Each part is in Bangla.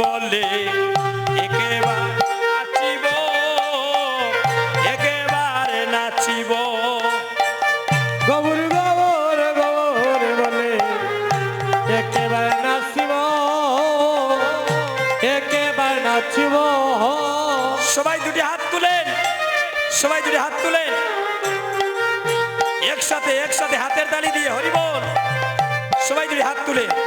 বলে, একেবারে নাচিব নাচিব। একেবারে নাচিব একেবারে নাচিব। সবাই দুটি হাত তুলেন, সবাই দুটি হাত তুলেন। একসাথে একসাথে হাতের তালি দিয়ে হরিবল। সবাই দুটি হাত তুলেন।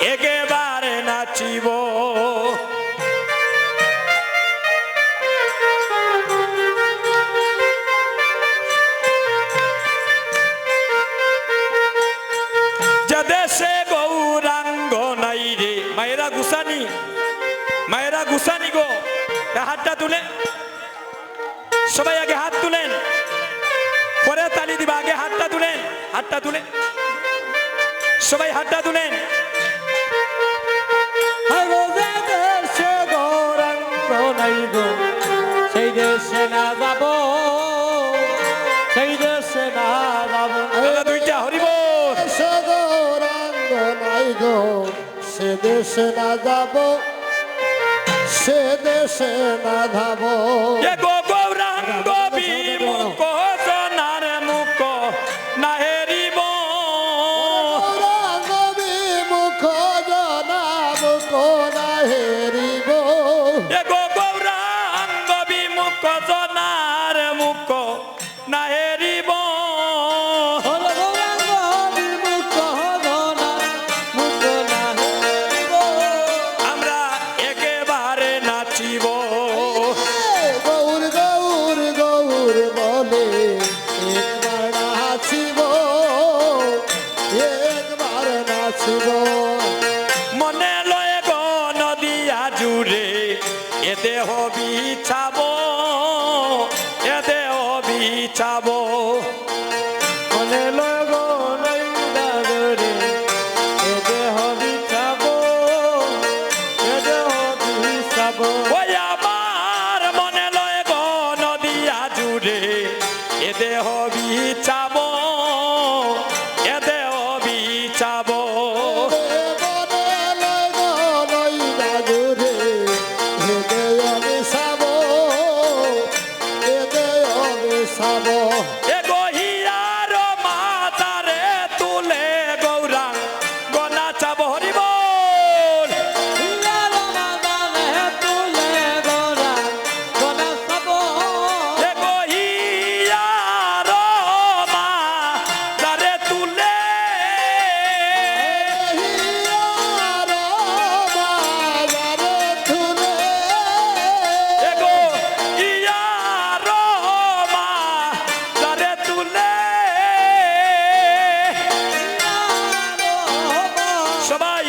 একেবারে নাচিব। দেশে গৌরাঙ্গ নাই রে, মায়েরা গুসানি মায়েরা গুসানি গো। হাতটা তুলে। সবাই আগে হাত তুলেন। পরে তালি দিবা, আগে হাতটা তুলেন, হাতটা তুলে। সবাই হাতটা তুলেন। গো সেই দেশে না যাব সেই দেশে না যাব। দুইটা হরিবল সে গৌরাঙ্গ নাই গো সে দেশে না যাব সে দেশে না ধাব মনে লয় গো নদিয়া জুড়ে এ দেহ বিছাব, এ দেহ বিছাব। মনে দাদরে এ দেহ বিছাব, এ দেহ বিছাব। মনে লয় গো নদিয়া জুড়ে এ দেহ বিছাব। সাবো সবাই।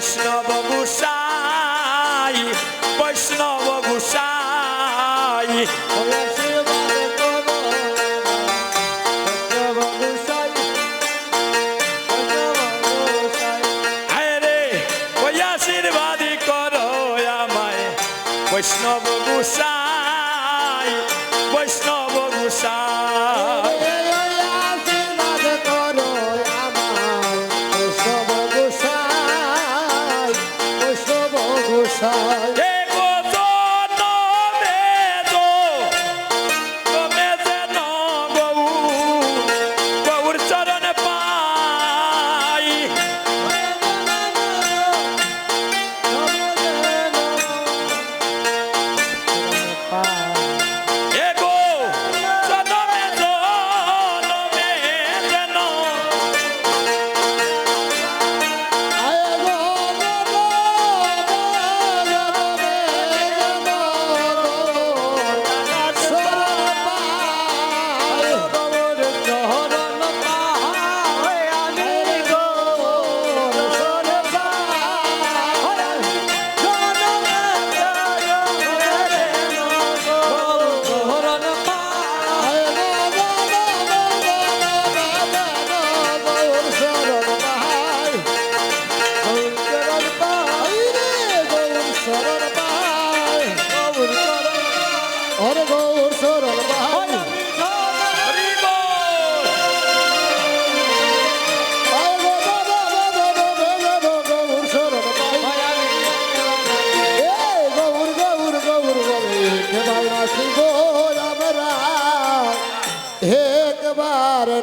বৈষ্ণব গুসাই বৈষ্ণব গুসাই। আমায়। বৈষ্ণব গুসাই বৈষ্ণব গুসাই। গোসাই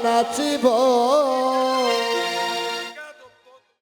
নাচিব